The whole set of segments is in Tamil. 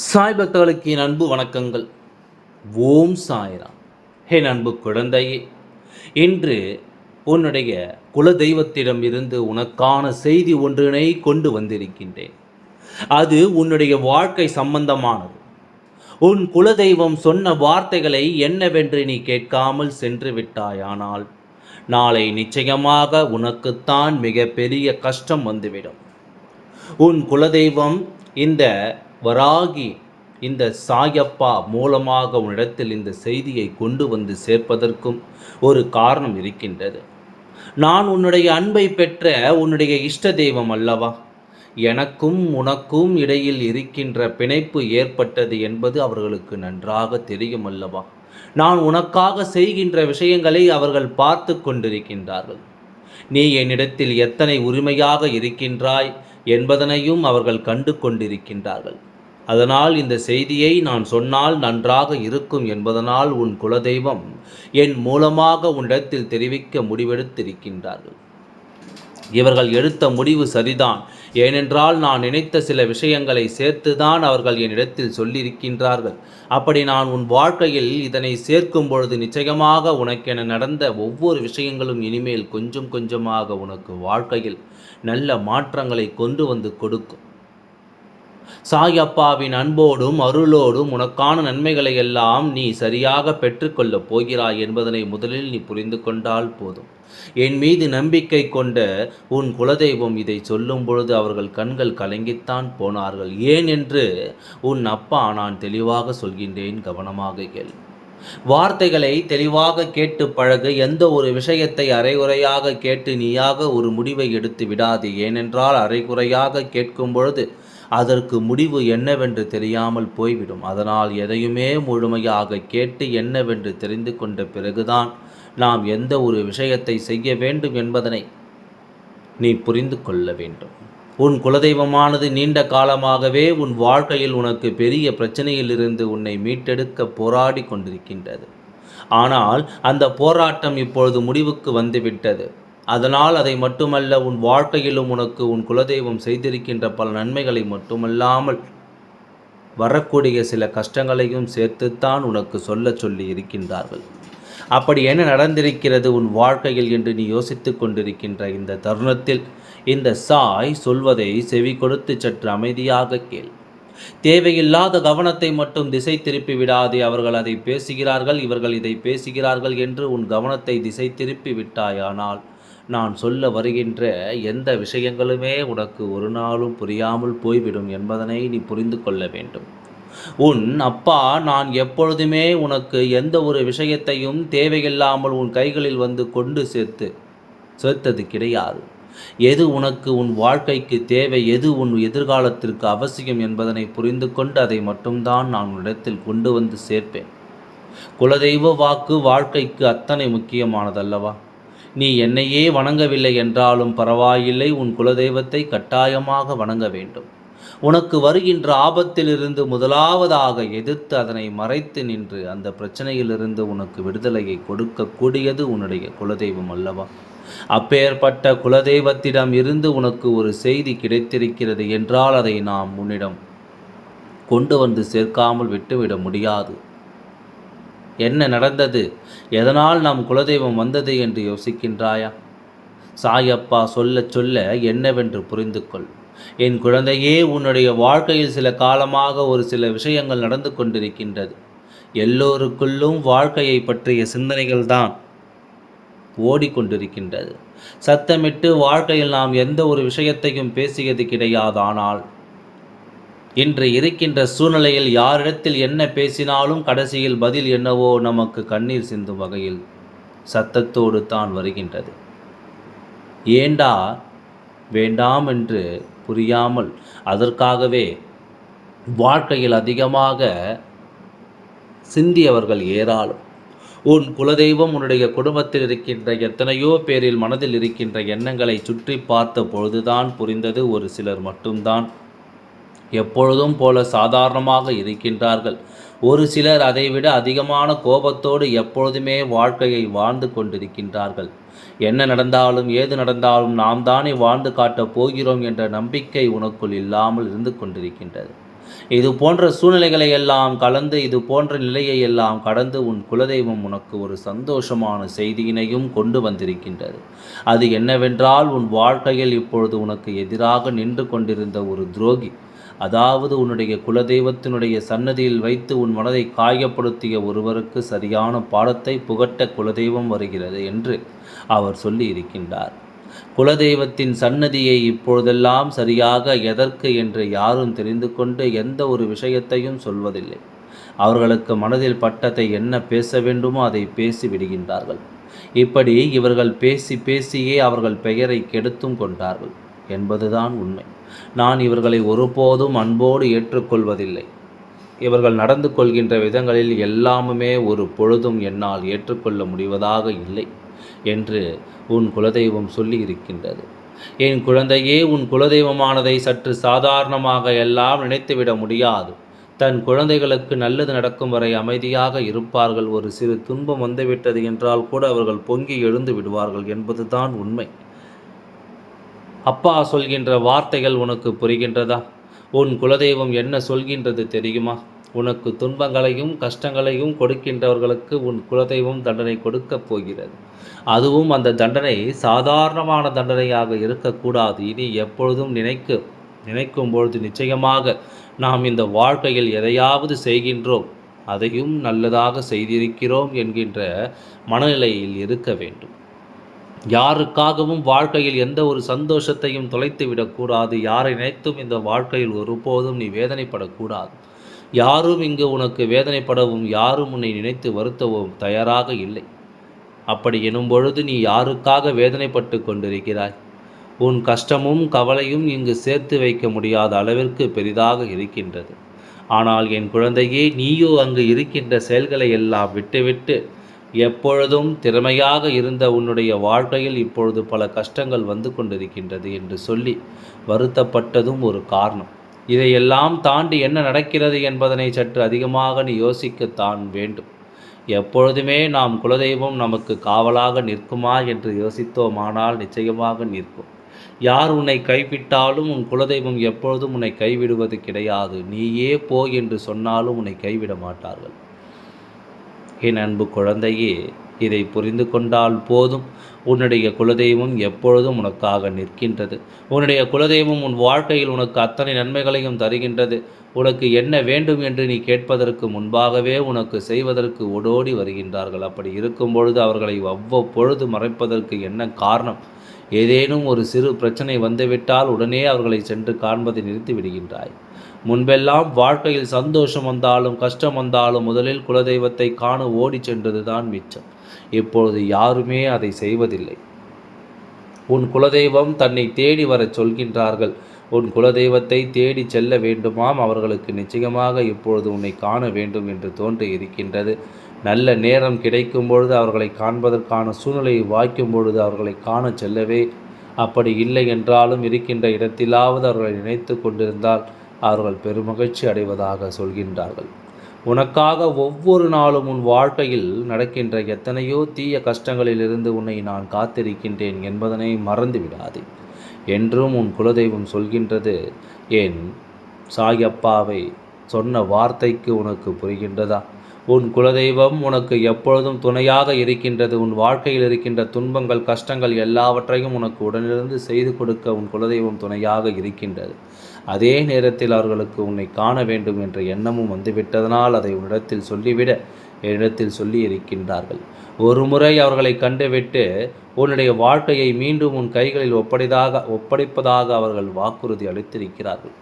சாய் பக்தர்களுக்கு என் அன்பு வணக்கங்கள். ஓம் சாய்ராம். என் அன்பு குழந்தையே இன்று உன்னுடைய குலதெய்வத்திடம் இருந்து உனக்கான செய்தி ஒன்றினை கொண்டு வந்திருக்கின்றேன். அது உன்னுடைய வாழ்க்கை சம்பந்தமானது. உன் குலதெய்வம் சொன்ன வார்த்தைகளை என்னவென்று நீ கேட்காமல் சென்று விட்டாயானால் நாளை நிச்சயமாக உனக்குத்தான் மிகப்பெரிய கஷ்டம் வந்துவிடும். உன் குலதெய்வம் இந்த வராகி இந்த சாயப்பா மூலமாக உன்னிடத்தில் இந்த செய்தியை கொண்டு வந்து சேர்ப்பதற்கும் ஒரு காரணம் இருக்கின்றது. நான் உன்னுடைய அன்பை பெற்ற உன்னுடைய இஷ்ட தெய்வம் அல்லவா? எனக்கும் உனக்கும் இடையில் இருக்கின்ற பிணைப்பு ஏற்பட்டது என்பது அவர்களுக்கு நன்றாக தெரியும் அல்லவா? நான் உனக்காக செய்கின்ற விஷயங்களை அவர்கள் பார்த்து கொண்டிருக்கின்றார்கள். நீ என்னிடத்தில் எத்தனை உரிமையாக இருக்கின்றாய் என்பதனையும் அவர்கள் கண்டு கொண்டிருக்கின்றார்கள். அதனால் இந்த செய்தியை நான் சொன்னால் நன்றாக இருக்கும் என்பதனால் உன் குலதெய்வம் என் மூலமாக உன்னிடத்தில் தெரிவிக்க முடிவெடுத்திருக்கின்றார்கள். இவர்கள் எடுத்த முடிவு சரிதான். ஏனென்றால் நான் நினைத்த சில விஷயங்களை சேர்த்துதான் அவர்கள் என்னிடத்தில் சொல்லியிருக்கின்றார்கள். அப்படி நான் உன் வாழ்க்கையில் இதனை சேர்க்கும் பொழுது நிச்சயமாக உனக்கென நடந்த ஒவ்வொரு விஷயங்களும் இனிமேல் கொஞ்சம் கொஞ்சமாக உனக்கு வாழ்க்கையில் நல்ல மாற்றங்களை கொண்டு வந்து கொடுக்கும். சாயப்பாவின் அன்போடும் அருளோடும் உனக்கான நன்மைகளை எல்லாம் நீ சரியாக பெற்றுக்கொள்ளப் போகிறாய் என்பதனை முதலில் நீ புரிந்து கொண்டால் போதும். என் மீது நம்பிக்கை கொண்ட உன் குலதெய்வம் இதை சொல்லும் பொழுது அவர்கள் கண்கள் கலங்கித்தான் போனார்கள். ஏன் என்று உன் அப்பா நான் தெளிவாக சொல்கின்றேன் கவனமாக கேள். வார்த்தைகளை தெளிவாக கேட்டு பழகு. எந்த ஒரு விஷயத்தை அரைகுறையாக கேட்டு நீயாக ஒரு முடிவை எடுத்து விடாது. ஏனென்றால் அரைகுறையாக கேட்கும் பொழுது அதற்கு முடிவு என்னவென்று தெரியாமல் போய்விடும். அதனால் எதையுமே முழுமையாக கேட்டு என்னவென்று தெரிந்து கொண்ட பிறகுதான் நாம் எந்த ஒரு விஷயத்தை செய்ய வேண்டும் என்பதனை நீ புரிந்து கொள்ள வேண்டும். உன் குலதெய்வமானது நீண்ட காலமாகவே உன் வாழ்க்கையில் உனக்கு பெரிய பிரச்சனையிலிருந்து உன்னை மீட்டெடுக்க போராடி கொண்டிருக்கின்றது. ஆனால் அந்த போராட்டம் இப்பொழுது முடிவுக்கு வந்துவிட்டது. அதனால் அதை மட்டுமல்ல உன் வாழ்க்கையிலும் உனக்கு உன் குலதெய்வம் செய்திருக்கின்ற பல நன்மைகளை மட்டுமல்லாமல் வரக்கூடிய சில கஷ்டங்களையும் சேர்த்துத்தான் உனக்கு சொல்ல சொல்லி இருக்கின்றார்கள். அப்படி என்ன நடந்திருக்கிறது உன் வாழ்க்கையில் என்று நீ யோசித்து கொண்டிருக்கின்ற இந்த தருணத்தில்? இந்த சாய் சொல்வதை செவி கொடுத்து சற்று அமைதியாக கேள். தேவையில்லாத கவனத்தை மட்டும் திசை திருப்பி விடாதே அவர்கள் அதை பேசுகிறார்கள் இவர்கள் இதை பேசுகிறார்கள் என்று உன் கவனத்தை திசை திருப்பி விட்டாயானால் நான் சொல்ல வருகின்ற எந்த விஷயங்களுமே உனக்கு ஒரு நாளும் புரியாமல் போய்விடும் என்பதனை நீ புரிந்து கொள்ள வேண்டும். உன் அப்பா நான் எப்பொழுதுமே உனக்கு எந்த ஒரு விஷயத்தையும் தேவையில்லாமல் உன் கைகளில் வந்து கொண்டு சேர்த்து சேர்த்தது கிடையாது. எது உனக்கு உன் வாழ்க்கைக்கு தேவை எது உன் எதிர்காலத்திற்கு அவசியம் என்பதனை புரிந்து கொண்டு அதை மட்டும்தான் நான் உன்னிடத்தில் கொண்டு வந்து சேர்ப்பேன். குலதெய்வ வாக்கு வாழ்க்கைக்கு அத்தனை முக்கியமானதல்லவா? நீ என்னையே வணங்கவில்லை என்றாலும் பரவாயில்லை உன் குலதெய்வத்தை கட்டாயமாக வணங்க வேண்டும். உனக்கு வருகின்ற ஆபத்திலிருந்து முதலாவதாக எதிர்த்து அதனை மறைத்து நின்று அந்த பிரச்சனையிலிருந்து உனக்கு விடுதலையை கொடுக்கக்கூடியது உன்னுடைய குலதெய்வம் அல்லவா? அப்பேற்பட்ட குலதெய்வத்திடம் இருந்து உனக்கு ஒரு செய்தி கிடைத்திருக்கிறது என்றால் அதை நாம் உன்னிடம் கொண்டு வந்து சேர்க்காமல் விட்டுவிட முடியாது. என்ன நடந்தது? எதனால் நம் குலதெய்வம் வந்தது என்று யோசிக்கின்றாயா? சாயப்பா சொல்ல சொல்ல என்னவென்று புரிந்து கொள் என் குழந்தையே உன்னுடைய வாழ்க்கையில் சில காலமாக ஒரு சில விஷயங்கள் நடந்து கொண்டிருக்கின்றது. எல்லோருக்குள்ளும் வாழ்க்கையை பற்றிய சிந்தனைகள் தான் ஓடிக்கொண்டிருக்கின்றது. சத்தமிட்டு வாழ்க்கையில் நாம் எந்த ஒரு விஷயத்தையும் பேசியது கிடையாதானால் இன்று இருக்கின்ற சூழ்நிலையில் யாரிடத்தில் என்ன பேசினாலும் கடைசியில் பதில் என்னவோ நமக்கு கண்ணீர் சிந்தும் வகையில் சத்தத்தோடு தான் வருகின்றது. ஏண்டா? வேண்டாம் என்று புரியாமல் அதற்காகவே வாழ்க்கையில் அதிகமாக சிந்தியவர்கள் ஏராளம். உன் குலதெய்வம் உன்னுடைய குடும்பத்தில் இருக்கின்ற எத்தனையோ பேரில் மனதில் இருக்கின்ற எண்ணங்களை சுற்றி பார்த்த பொழுதுதான் புரிந்தது ஒரு சிலர் மட்டும்தான். எப்பொழுதும் போல சாதாரணமாக இருக்கின்றார்கள். ஒரு சிலர் அதைவிட அதிகமான கோபத்தோடு எப்பொழுதுமே வாழ்க்கையை வாழ்ந்து கொண்டிருக்கின்றார்கள். என்ன நடந்தாலும் ஏது நடந்தாலும் நாம் தானே வாழ்ந்து காட்டப் போகிறோம் என்ற நம்பிக்கை உனக்குள் இல்லாமல் இருந்து கொண்டிருக்கின்றது. இது போன்ற சூழ்நிலைகளை எல்லாம் கலந்து இது போன்ற நிலையை எல்லாம் கடந்து உன் குலதெய்வம் உனக்கு ஒரு சந்தோஷமான செய்தியினையும் கொண்டு வந்திருக்கின்றது. அது என்னவென்றால் உன் வாழ்க்கையில் இப்பொழுது உனக்கு எதிராக நின்று கொண்டிருந்த ஒரு துரோகி அதாவது உன்னுடைய குலதெய்வத்தினுடைய சன்னதியில் வைத்து உன் மனதை காயப்படுத்திய ஒருவருக்கு சரியான பாடத்தை புகட்ட குலதெய்வம் வருகிறது என்று அவர் சொல்லி இருக்கின்றார் குலதெய்வத்தின் சன்னதியை இப்பொழுதெல்லாம் சரியாக எதற்கு என்று யாரும் தெரிந்து கொண்டு எந்த ஒரு விஷயத்தையும் சொல்வதில்லை. அவர்களுக்கு மனதில் பட்டதை என்ன பேச வேண்டுமோ அதை பேசி விடுகின்றார்கள். இப்படி இவர்கள் பேசி பேசியே அவர்கள் பெயரை கெடுத்தும் கொண்டார்கள். என்பதுதான் உண்மை. நான் இவர்களை ஒருபோதும் அன்போடு ஏற்றுக்கொள்வதில்லை. இவர்கள் நடந்து கொள்கின்ற விதங்களில் எல்லாமுமே ஒரு பொழுதும் என்னால் ஏற்றுக்கொள்ள முடிவதாக இல்லை என்று உன் குலதெய்வம் சொல்லி இருக்கின்றது என் குழந்தையே உன் குலதெய்வமானதை சற்று சாதாரணமாக எல்லாம் நினைத்துவிட முடியாது. தன் குழந்தைகளுக்கு நல்லது நடக்கும் வரை அமைதியாக இருப்பார்கள். ஒரு சிறு துன்பம் வந்துவிட்டது என்றால் கூட அவர்கள் பொங்கி எழுந்து விடுவார்கள் என்பதுதான் உண்மை. அப்பா சொல்கின்ற வார்த்தைகள் உனக்கு புரிகின்றதா? உன் குலதெய்வம் என்ன சொல்கின்றது தெரியுமா? உனக்கு துன்பங்களையும் கஷ்டங்களையும் கொடுக்கின்றவர்களுக்கு உன் குலதெய்வம் தண்டனை கொடுக்கப் போகிறது. அதுவும் அந்த தண்டனை சாதாரணமான தண்டனையாக இருக்கக்கூடாது. இனி எப்பொழுதும் நினைக்க நினைக்கும் பொழுது நிச்சயமாக நாம் இந்த வாழ்க்கையில் எதையாவது செய்கின்றோம். அதையும் நல்லதாக செய்திருக்கிறோம் என்கின்ற மனநிலையில் இருக்க வேண்டும். யாருக்காகவும் வாழ்க்கையில் எந்த ஒரு சந்தோஷத்தையும் தொலைத்து விடக்கூடாது. யாரை நினைத்தும் இந்த வாழ்க்கையில் ஒருபோதும் நீ வேதனைப்படக்கூடாது. யாரும் இங்கு உனக்கு வேதனைப்படவும் யாரும் உன்னை நினைத்து வருத்தவும் தயாராக இல்லை. அப்படி எனும் பொழுது நீ யாருக்காக வேதனைப்பட்டு கொண்டிருக்கிறாய்? உன் கஷ்டமும் கவலையும் இங்கு சேர்த்து வைக்க முடியாத அளவிற்கு பெரிதாக இருக்கின்றது. ஆனால் என் குழந்தையே நீயோ அங்கு இருக்கின்ற செயல்களை எல்லாம் விட்டுவிட்டு எப்பொழுதும் திறமையாக இருந்த உன்னுடைய வாழ்க்கையில் இப்பொழுது பல கஷ்டங்கள் வந்து கொண்டிருக்கின்றது என்று சொல்லி வருத்தப்பட்டதும் ஒரு காரணம். இதையெல்லாம் தாண்டி என்ன நடக்கிறது என்பதனை சற்று அதிகமாக நீ யோசிக்கத்தான் வேண்டும். எப்பொழுதுமே நாம் குலதெய்வம் நமக்கு காவலாக நிற்குமா என்று யோசித்தோமானால் நிச்சயமாக நிற்கும். யார் உன்னை கைவிட்டாலும் உன் குலதெய்வம் எப்பொழுதும் உன்னை கைவிடுவது கிடையாது. நீயே போ என்று சொன்னாலும் உன்னை கைவிட மாட்டார்கள். என் அன்பு குழந்தையே இதை புரிந்து கொண்டால் போதும். உன்னுடைய குலதெய்வம் எப்பொழுதும் உனக்காக நிற்கின்றது. உன்னுடைய குலதெய்வம் உன் வாழ்க்கையில் உனக்கு அத்தனை நன்மைகளையும் தருகின்றது. உனக்கு என்ன வேண்டும் என்று நீ கேட்பதற்கு முன்பாகவே உனக்கு செய்வதற்கு ஓடோடி வருகின்றார்கள். அப்படி இருக்கும் பொழுது அவர்களை அவ்வப்பொழுது மறைப்பதற்கு என்ன காரணம்? ஏதேனும் ஒரு சிறு பிரச்சனை வந்துவிட்டால் உடனே அவர்களை சென்று காண்பதை நிறுத்தி விடுகின்றாய். முன்பெல்லாம் வாழ்க்கையில் சந்தோஷம் வந்தாலும் கஷ்டம் வந்தாலும் முதலில் குலதெய்வத்தை காண ஓடி சென்றதுதான் மிச்சம். இப்பொழுது யாருமே அதை செய்வதில்லை. உன் குலதெய்வம் தன்னை தேடி வரச் சொல்கின்றார்கள். உன் குலதெய்வத்தை தேடி செல்ல வேண்டுமாம். அவர்களுக்கு நிச்சயமாக இப்பொழுது உன்னை காண வேண்டும் என்று தோன்றி இருக்கின்றது. நல்ல நேரம் கிடைக்கும் பொழுது அவர்களை காண்பதற்கான சூழ்நிலையை வாய்க்கும் பொழுது அவர்களை காண செல்லவே அப்படி இல்லை என்றாலும் இருக்கின்ற இடத்திலாவது அவர்களை நினைத்து கொண்டிருந்தால் அவர்கள் பெருமகிழ்ச்சி அடைவதாக சொல்கின்றார்கள். உனக்காக ஒவ்வொரு நாளும் உன் வாழ்க்கையில் நடக்கின்ற எத்தனையோ தீய கஷ்டங்களிலிருந்து உன்னை நான் காத்திருக்கின்றேன் என்பதனை மறந்துவிடாதே. என்றும் உன் குலதெய்வம் சொல்கின்றது. என் சாயப்பாவை சொன்ன வார்த்தைக்கு உனக்கு புரிகின்றதா? உன் குலதெய்வம் உனக்கு எப்பொழுதும் துணையாக இருக்கின்றது. உன் வாழ்க்கையில் இருக்கின்ற துன்பங்கள் கஷ்டங்கள் எல்லாவற்றையும் உனக்கு உடனிருந்து செய்து கொடுக்க உன் குலதெய்வம் துணையாக இருக்கின்றது. அதே நேரத்தில் அவர்களுக்கு உன்னை காண வேண்டும் என்ற எண்ணமும் வந்துவிட்டதனால் அதை உன்னிடத்தில் சொல்லிவிட என்னிடத்தில் சொல்லி இருக்கின்றார்கள் ஒரு முறை அவர்களை கண்டுவிட்டு உன்னுடைய வாழ்க்கையை மீண்டும் உன் கைகளில் ஒப்படைதாக ஒப்படைப்பதாக அவர்கள் வாக்குறுதி அளித்திருக்கிறார்கள்.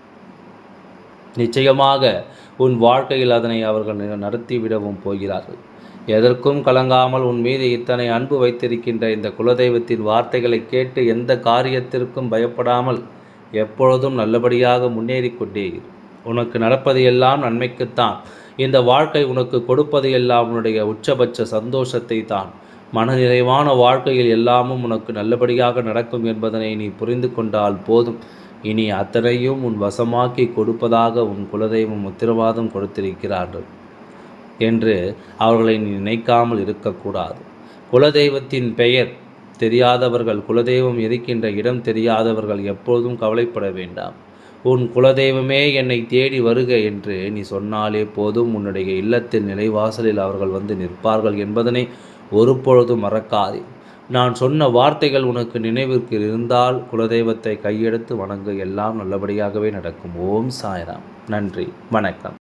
நிச்சயமாக உன் வாழ்க்கையில் அதனை அவர்கள் நடத்திவிடவும் போகிறார்கள். எதற்கும் கலங்காமல் உன் மீது இத்தனை அன்பு வைத்திருக்கின்ற இந்த குலதெய்வத்தின் வார்த்தைகளை கேட்டு எந்த காரியத்திற்கும் பயப்படாமல் எப்பொழுதும் நல்லபடியாக முன்னேறிக்கொண்டே உனக்கு நடப்பது எல்லாம் நன்மைக்குத்தான். இந்த வாழ்க்கை உனக்கு கொடுப்பது எல்லாம் உன்னுடைய உச்சபட்ச சந்தோஷத்தை தான் மனநிறைவான வாழ்க்கையில் எல்லாமும் உனக்கு நல்லபடியாக நடக்கும் என்பதனை நீ புரிந்து கொண்டால் போதும். இனி அத்தனையும் உன் வசமாக்கி கொடுப்பதாக உன் குலதெய்வம் உத்தரவாதம் கொடுத்திருக்கிறார்கள் என்று அவர்களை நினைக்காமல் இருக்கக்கூடாது. குலதெய்வத்தின் பெயர் தெரியாதவர்கள் குலதெய்வம் இருக்கின்ற இடம் தெரியாதவர்கள் எப்போதும் கவலைப்பட வேண்டாம். உன் குலதெய்வமே என்னை தேடி வருக என்று நீ சொன்னாலே போதும். உன்னுடைய இல்லத்தின் நிலைவாசலில் அவர்கள் வந்து நிற்பார்கள் என்பதனை ஒரு பொழுதும் மறக்காதே. நான் சொன்ன வார்த்தைகள் உனக்கு நினைவிற்கு இருந்தால் குலதெய்வத்தை கையெடுத்து வணங்கு. எல்லாம் நல்லபடியாகவே நடக்கும். ஓம் சாய்ராம். நன்றி. வணக்கம்.